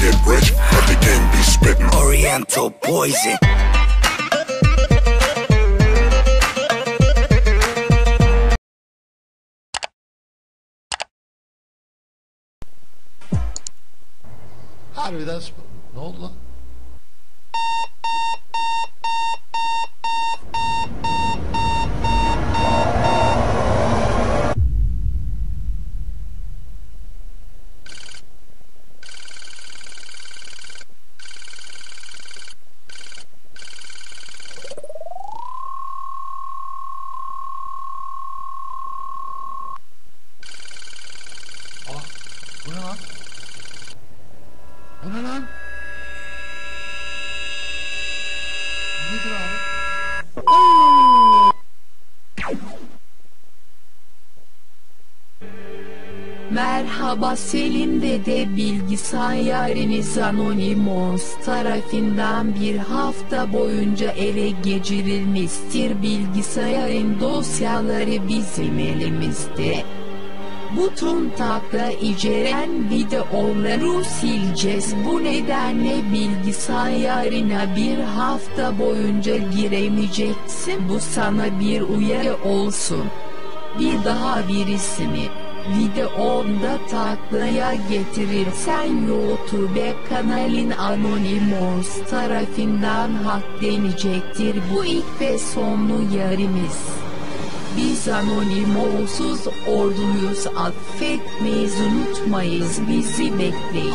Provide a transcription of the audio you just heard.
get rich, but the game be spittin'. Oriental poison. Harbiden ne oldu lan? Bu ne lan? Bu ne lan? Nedir abi? Merhaba Selim Dede bilgisayarınız Anonymous tarafından bir hafta boyunca ele geçirilmiştir. Bilgisayarın dosyaları bizim elimizde. Buton takla içeren videoları sileceğiz. Bu nedenle bilgisayarına bir hafta boyunca giremeyeceksin. Bu sana bir uyarı olsun. Bir daha birisini videomda taklaya getirirsen YouTube kanalın Anonymous tarafından hacklenecektir. Bu ilk ve son uyarımız. Biz anonim olsuz orduyuz affetmeyiz unutmayız bizi bekleyin.